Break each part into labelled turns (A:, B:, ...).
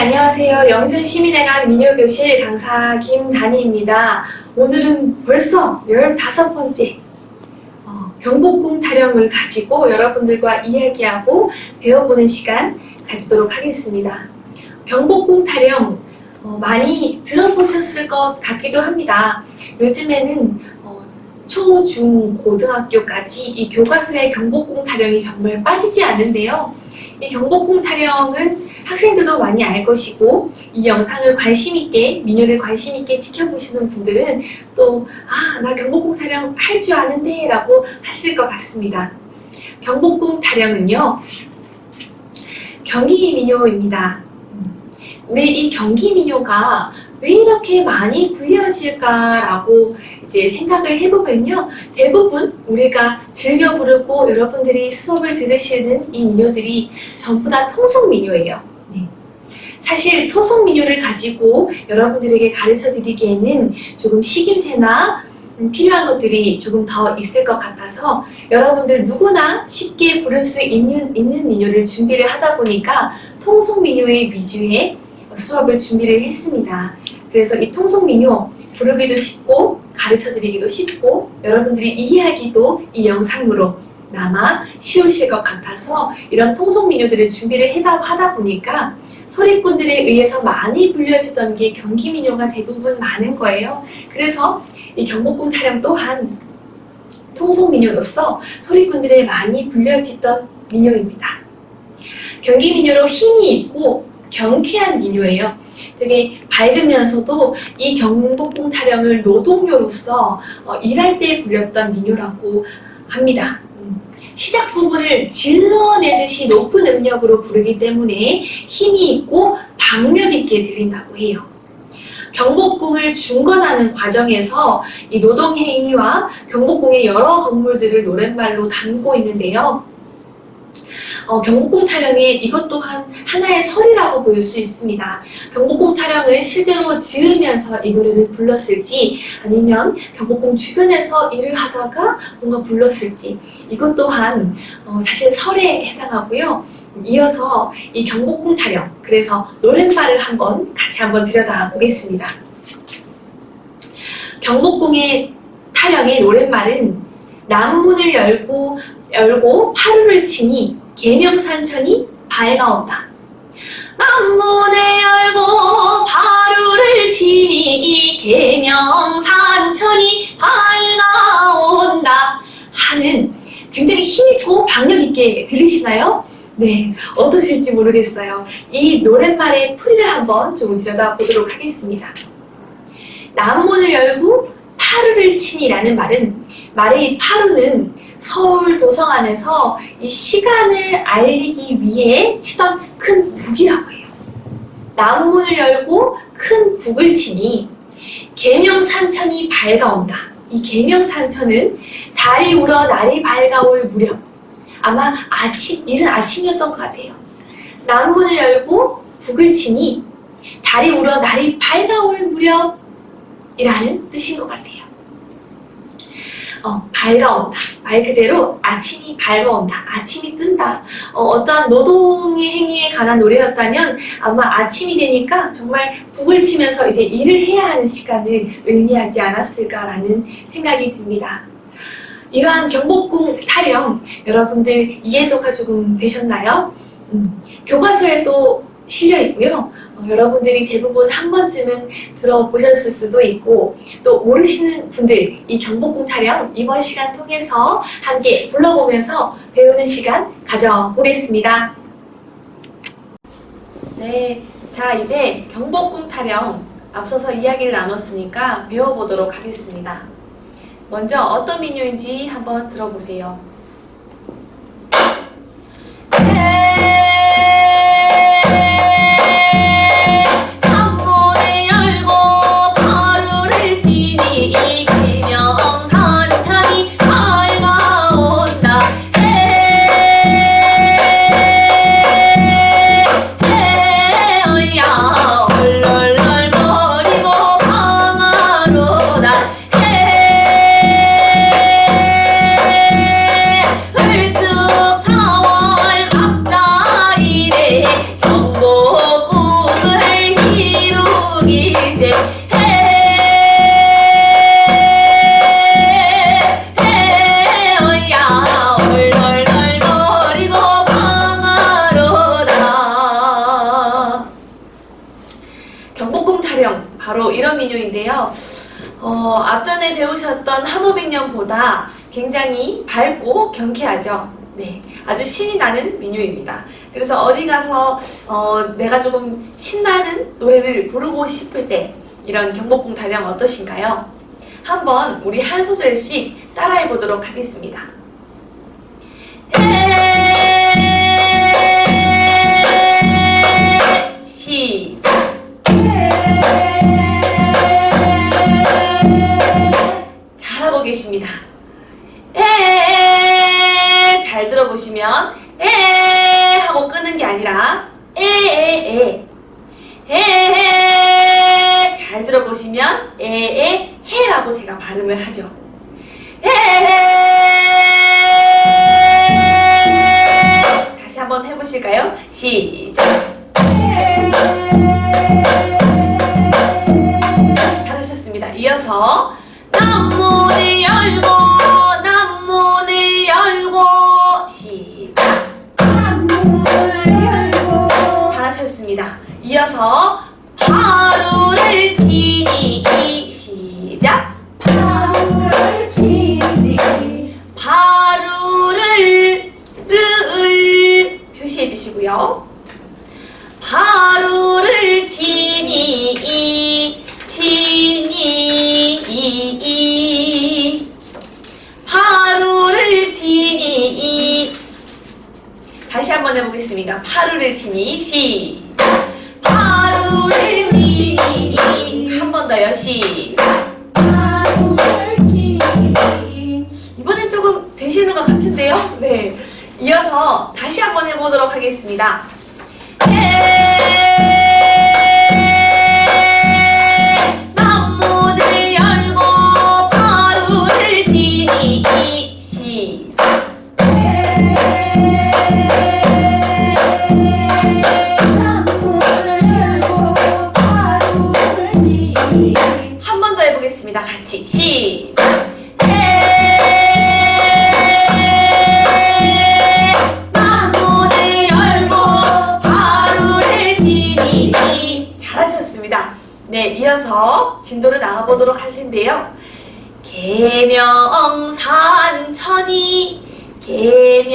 A: 안녕하세요. 영준 시민회관 민요교실 강사 김단희입니다. 오늘은 벌써 15번째 어, 경복궁 타령을 가지고 여러분들과 이야기하고 배워보는 시간 가지도록 하겠습니다. 경복궁 타령 어, 많이 들어보셨을 것 같기도 합니다. 요즘에는 어, 초, 중, 고등학교까지 이 교과서에 경복궁 타령이 정말 빠지지 않는데요. 이 경복궁 타령은 학생들도 많이 알 것이고 이 영상을 관심 있게 민요를 관심 있게 지켜보시는 분들은 또 아 나 경복궁 타령 할 줄 아는데 라고 하실 것 같습니다. 경복궁 타령은요 경기 민요입니다. 우리 이 경기 민요가 왜 이렇게 많이 불려질까라고 이제 생각을 해보면요. 대부분 우리가 즐겨 부르고 여러분들이 수업을 들으시는 이 민요들이 전부 다 통속 민요예요. 네. 사실 토속 민요를 가지고 여러분들에게 가르쳐 드리기에는 조금 식임새나 음, 필요한 것들이 조금 더 있을 것 같아서 여러분들 누구나 쉽게 부를 수 있는, 있는 민요를 준비를 하다 보니까 통속 민요의 위주의 수업을 준비를 했습니다. 그래서 이 통속 민요 부르기도 쉽고 가르쳐 드리기도 쉽고 여러분들이 이해하기도 이 영상으로 남아 쉬우실 것 같아서 이런 통속 민요들을 준비를 해다 하다 보니까 소리꾼들에 의해서 많이 불려지던 게 경기 민요가 대부분 많은 거예요. 그래서 이 경복궁 타령 또한 통속 민요로서 소리꾼들에 많이 불려지던 민요입니다. 경기 민요로 힘이 있고 경쾌한 민요예요. 되게 밝으면서도 이 경복궁 타령을 노동요로서 어, 일할 때 불렸던 민요라고 합니다. 음, 시작 부분을 질러내듯이 높은 음력으로 부르기 때문에 힘이 있고 박력 있게 들린다고 해요. 경복궁을 중건하는 과정에서 이 노동행위와 경복궁의 여러 건물들을 노랫말로 담고 있는데요. 어, 경복궁 타령의 이것 또한 하나의 설이라고 볼 수 있습니다. 경복궁 타령을 실제로 지으면서 이 노래를 불렀을지 아니면 경복궁 주변에서 일을 하다가 뭔가 불렀을지 이것 또한 어, 사실 설에 해당하고요. 이어서 이 경복궁 타령 그래서 노랫말을 한번 같이 한번 들여다 보겠습니다. 경복궁의 타령의 노랫말은 남문을 열고 열고 파루를 치니 계명산천이 밝아온다. 남문에 열고 파루를 치니 계명산천이 밝아온다 하는 굉장히 힘있고 박력 있게 들리시나요? 네, 어떠실지 모르겠어요. 이 노랫말의 풀이를 한번 좀 들여다보도록 하겠습니다. 남문을 열고 파루를 치니라는 말은 말의 이 파루는 서울 도성 안에서 이 시간을 알리기 위해 치던 큰 북이라고 해요. 남문을 열고 큰 북을 치니 계명산천이 밝아온다. 이 계명산천은 달이 울어 날이 밝아올 무렵 아마 아침 이른 아침이었던 것 같아요. 남문을 열고 북을 치니 달이 울어 날이 밝아올 무렵이라는 뜻인 것 같아요. 어, 밝아온다. 말 그대로 아침이 밝아온다. 아침이 뜬다. 어, 떠한 노동의 행위에 관한 노래였다면 아마 아침이 되니까 정말 북을 치면서 이제 일을 해야 하는 시간을 의미하지 않았을까라는 생각이 듭니다. 이러한 경복궁 타령 여러분들 이해도가 조금 되셨나요? 음, 교과서에도 실려 있고요. 어, 여러분들이 대부분 한 번쯤은 들어보셨을 수도 있고 또 모르시는 분들 이 경복궁 타령 이번 시간 통해서 함께 불러보면서 배우는 시간 가져보겠습니다. 네, 자 이제 경복궁 타령 앞서서 이야기를 나눴으니까 배워보도록 하겠습니다. 먼저 어떤 민요인지 한번 들어보세요. 2000년보다 굉장히 밝고 경쾌하죠. 네, 아주 신이 나는 민요입니다. 그래서 어디 가서 어, 내가 조금 신나는 노래를 부르고 싶을 때 이런 경복궁 다량 어떠신가요? 한번 우리 한 소절씩 따라해 보도록 하겠습니다. 계십니다. 에, 잘 들어보시면, 에, 하고 끄는 게 아니라, 에, 에, 에. 에, 잘 들어보시면, 에, 에, 해라고 제가 발음을 하죠. 에, 다시 한번 해보실까요? 시작. 한번 해보겠습니다. 파루를 치니 시 파루를 치니 한 번 더요 시 이번엔 조금 되시는 것 같은데요. 네 이어서 다시 한번 해보도록 하겠습니다. 잘하셨습니다. 네, 이어서 진도를 나가보도록 할 텐데요. 계명산천이 계명산천이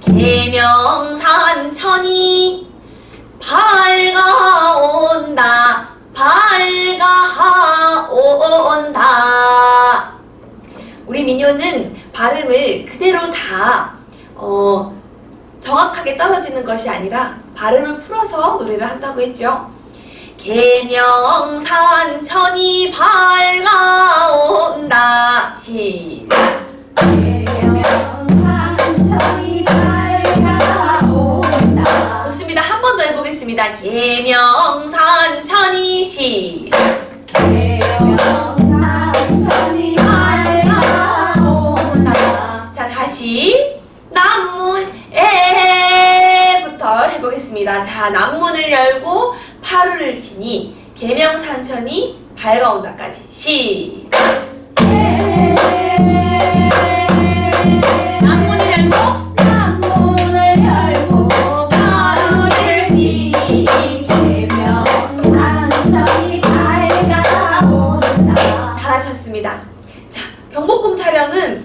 A: 계명산천이 밝아온다 밝아온다 우리 민요는 발음을 그대로 다 어, 정확하게 떨어지는 것이 아니라 발음을 풀어서 노래를 한다고 했죠. 계명산천이 밝아온다. 시작. 좋습니다. 한 번 더 해보겠습니다. 계명산천이 시작. 자 보겠습니다. 자 남문을 열고 파루를 치니 계명산천이 밝아온다까지 시작. 남문을 열고 파루를 치니 잘하셨습니다. 자 경복궁 타령은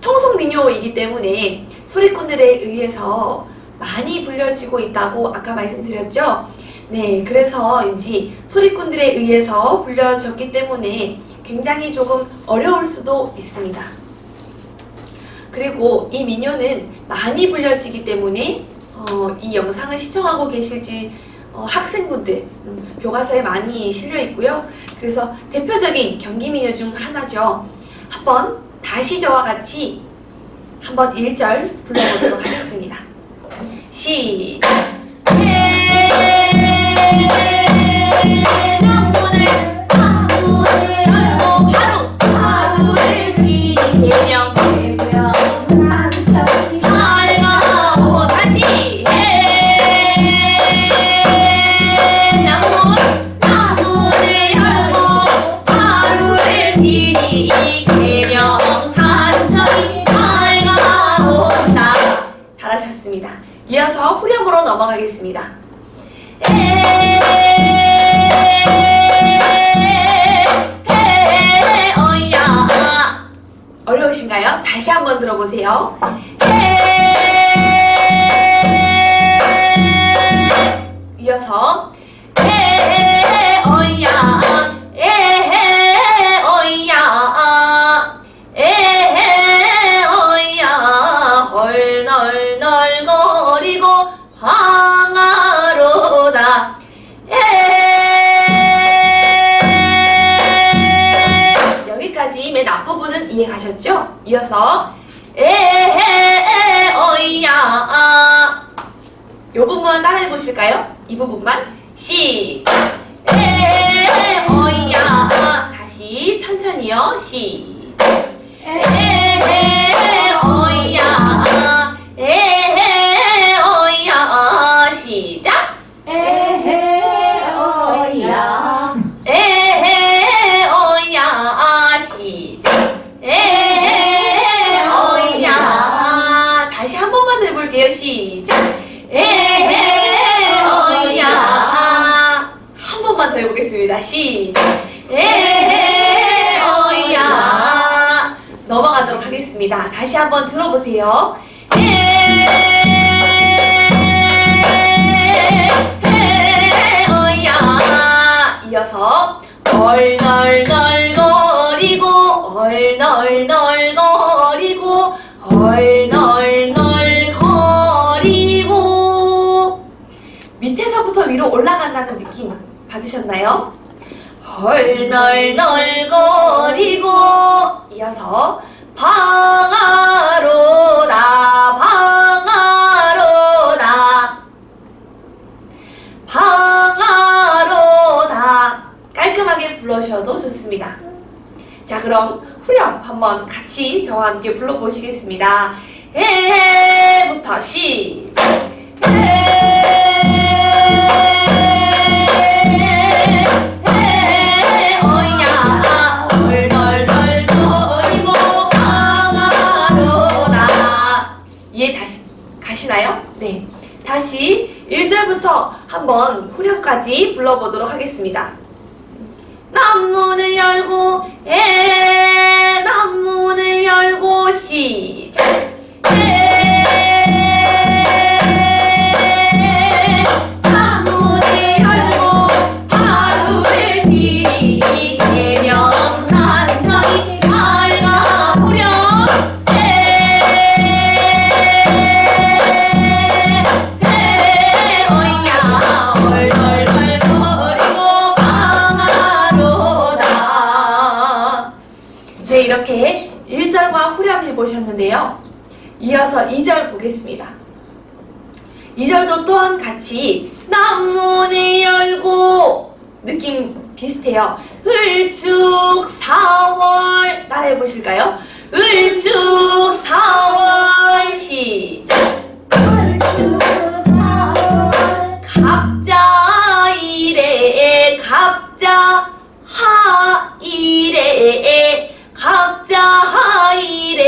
A: 통속 민요이기 때문에 소리꾼들에 의해서 많이 불려지고 있다고 아까 말씀드렸죠. 네, 그래서인지 소리꾼들에 의해서 불려졌기 때문에 굉장히 조금 어려울 수도 있습니다. 그리고 이 민요는 많이 불려지기 때문에 어, 이 영상을 시청하고 계실지 어, 학생분들 음, 교과서에 많이 실려 있고요. 그래서 대표적인 경기 민요 중 하나죠. 한번 다시 저와 같이 한번 1절 불러보도록 하겠습니다. 시작. 남문을 남문을 열고 바로 바로를 지니 개명 부분 따라해 보실까요? 이 부분만
B: 시에 어야
A: 다시 천천히요. 시.
B: 에
A: 하겠습니다. 다시 한번 들어보세요.
B: 에 어야
A: 이어서
B: 얼널널거리고 얼널널거리고 얼널널거리고
A: 밑에서부터 위로 올라간다는 느낌 받으셨나요?
B: 얼널널거리고
A: 이어서
B: 방아로다 방아로다 방아로다
A: 깔끔하게 불러주셔도 좋습니다. 자, 그럼 후렴 한번 같이 저와 함께 불러보시겠습니다. 에부터 시작.
B: 에
A: 불러보도록 하겠습니다. 남문을 열고 에 이렇게 1절과 후렴 해 보셨는데요. 이어서 2절 보겠습니다. 2절도 또한 같이 남문을 열고 느낌 비슷해요. 을축 4월 따라해 보실까요? 을축 4월 시작.
C: 얼추 사월
A: 갑자 이래 갑자 하 이래 갑자 하이래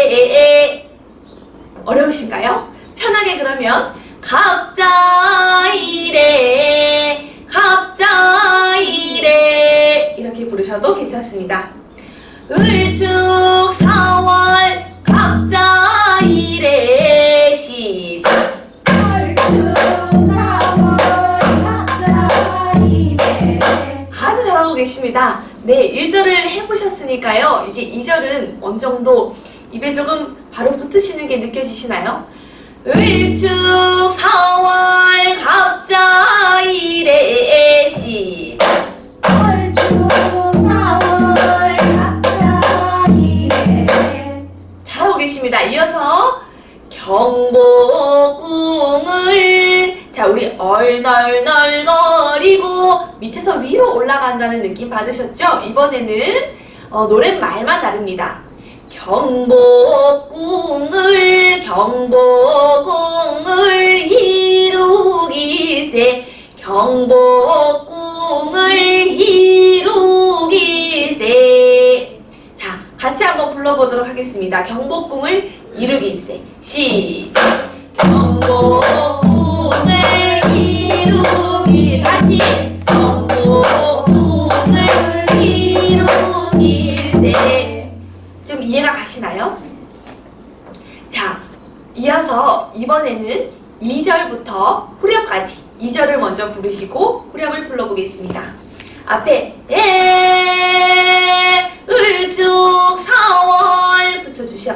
A: 어려우신가요? 편하게 그러면 갑자 이래 갑자 이래 이렇게 부르셔도 괜찮습니다. 을축 네, 1절을 해보셨으니까요. 이제 2절은 어느 정도 입에 조금 바로 붙으시는 게 느껴지시나요? 을축 4월 갑자이래 시작
C: 얼추 사월 갑자이래
A: 잘하고 계십니다. 이어서 경복궁을 자 우리 얼널널거리고 밑에서 위로 올라간다는 느낌 받으셨죠? 이번에는 어, 노랫말만 다릅니다. 경복궁을 경복궁을 이루기세 경복궁을 이루기세 자 같이 한번 불러보도록 하겠습니다. 경복궁을 이루기세 시작 경복 좀 이해가 이어서 이번에는 2절부터 후렴까지 2절을 먼저 부르시고 후렴을 불러보겠습니다. 앞에 에 을죽 사월 붙여주셔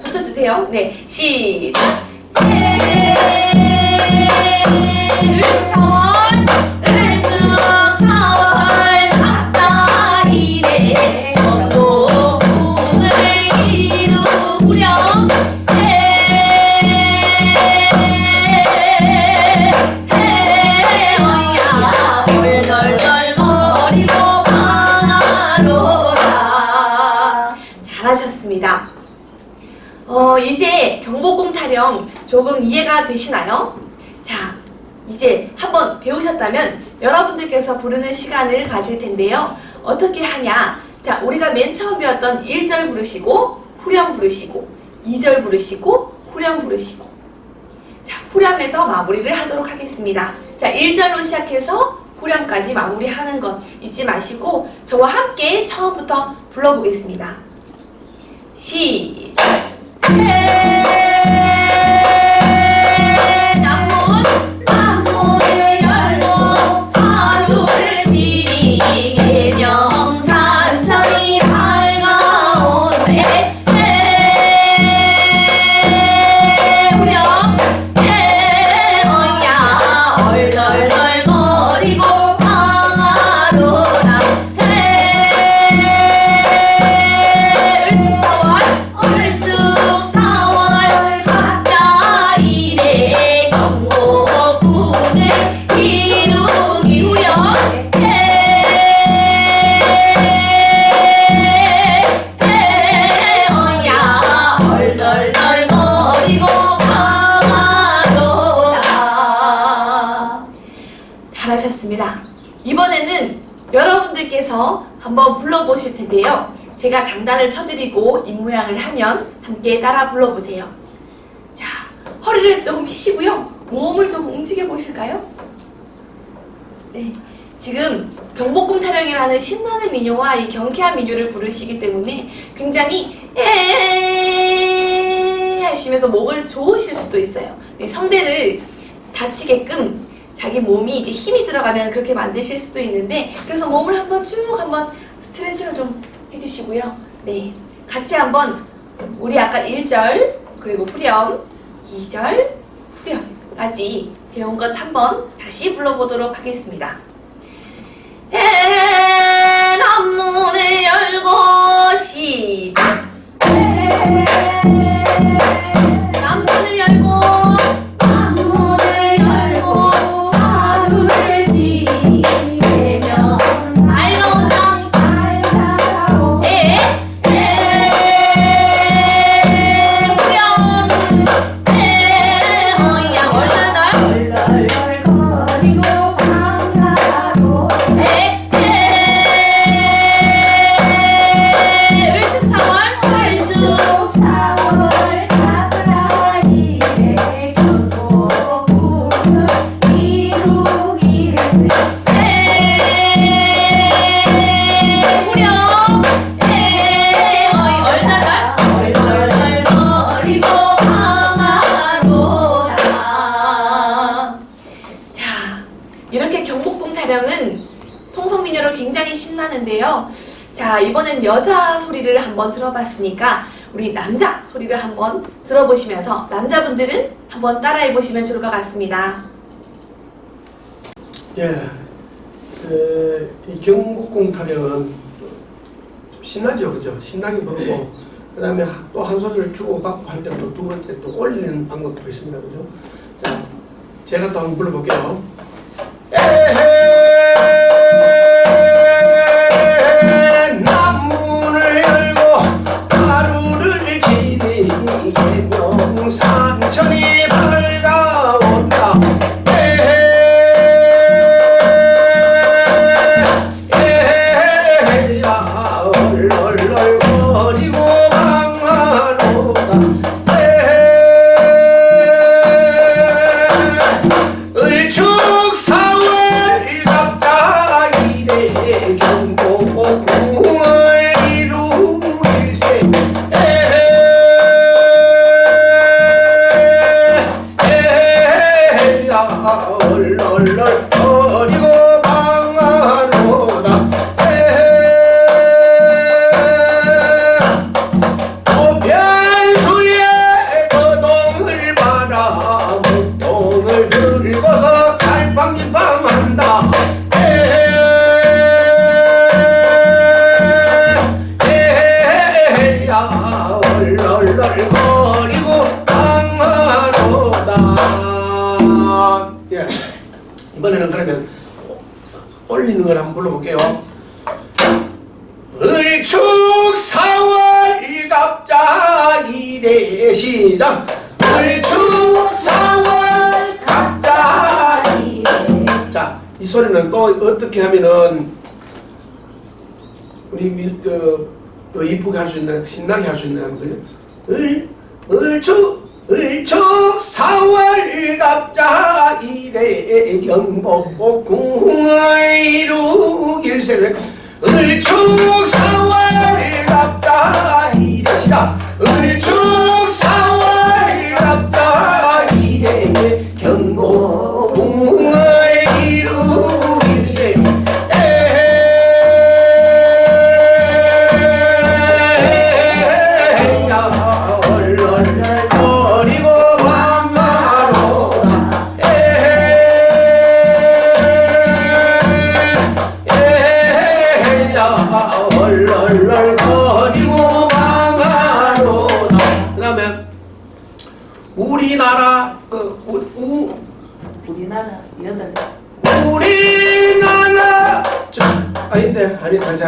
A: 붙여주세요. 네 시작. 에 부르는 시간을 가질 텐데요. 어떻게 하냐? 자, 우리가 맨 처음 배웠던 1절 부르시고, 후렴 부르시고, 2절 부르시고, 후렴 부르시고. 자, 후렴에서 마무리를 하도록 하겠습니다. 자, 1절로 시작해서 후렴까지 마무리하는 것 잊지 마시고, 저와 함께 처음부터 불러보겠습니다. 시작! 한번 불러보실 텐데요. 제가 장단을 쳐드리고 입모양을 하면 함께 따라 불러보세요. 자, 허리를 조금 펴시고요. 몸을 좀 움직여 보실까요? 네. 지금 경복궁 타령이라는 신나는 민요와 이 경쾌한 민요를 부르시기 때문에 굉장히 에 하시면서 목을 좋으실 수도 있어요. 네, 성대를 다치게끔 자기 몸이 이제 힘이 들어가면 그렇게 만드실 수도 있는데 그래서 몸을 한번 쭉 한번 스트레칭을 좀 해주시고요. 네, 같이 한번 우리 아까 1절 그리고 후렴 2절 후렴까지 배운 것 한번 다시 불러보도록 하겠습니다. 에 남문을 열고 시작 이번엔 여자 소리를 한번 들어봤으니까 우리 남자 소리를 한번 들어보시면서 남자분들은 한번 따라해 보시면 좋을 것 같습니다
D: 예, 에, 이 경복궁 타령은 좀 신나죠, 그죠? 신나게 부르고 그 다음에 또 한 소리를 주고 받고 할 때 또 두 번째 또 올리는 방법도 있습니다, 그죠? 자, 제가 또 한번 불러볼게요. 에헤, 걸 한번 불러볼게요. 을축 사월 일갑자 이래 시작 을축 사월 갑자 이자이 소리는 또 어떻게 하면은 우리 밀더 그, 이쁘게 할 수 있는 신나게 할 수 있는 거죠. 을 을축 을청 사월 갑자 이래 경복복궁을 이루길 세력 을청 사월 갑자 이래시다. 을청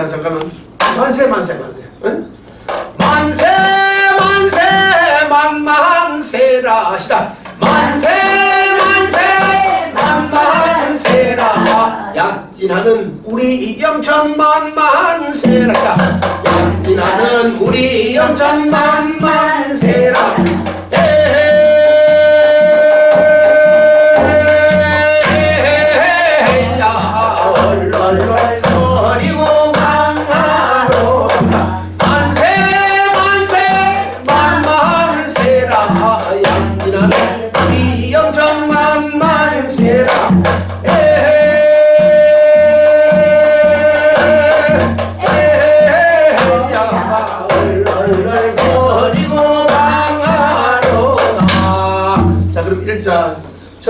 D: Chacala,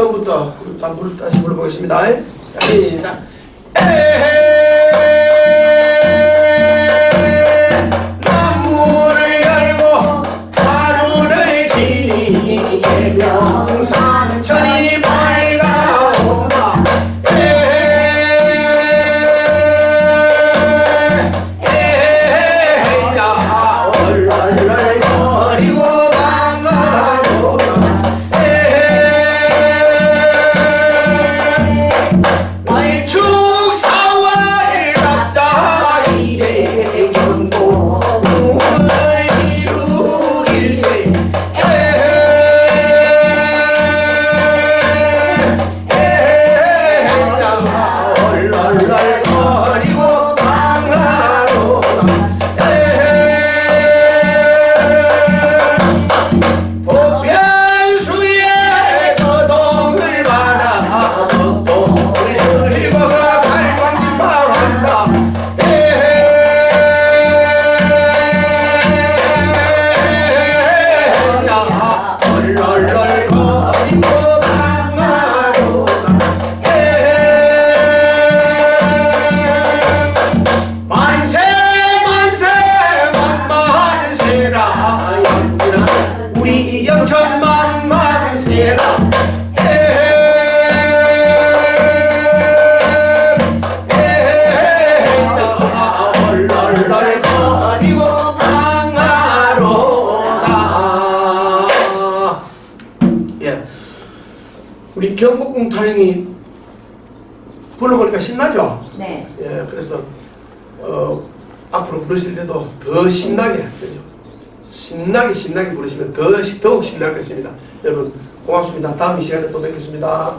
D: 시험부터 한번 그 다시 불러보겠습니다.
C: 네,
D: 시작. 더 신나게 할거요 신나게 신나게 부르시면 더, 더욱 신날 것입니다. 여러분 고맙습니다. 다음 시간에 또 뵙겠습니다.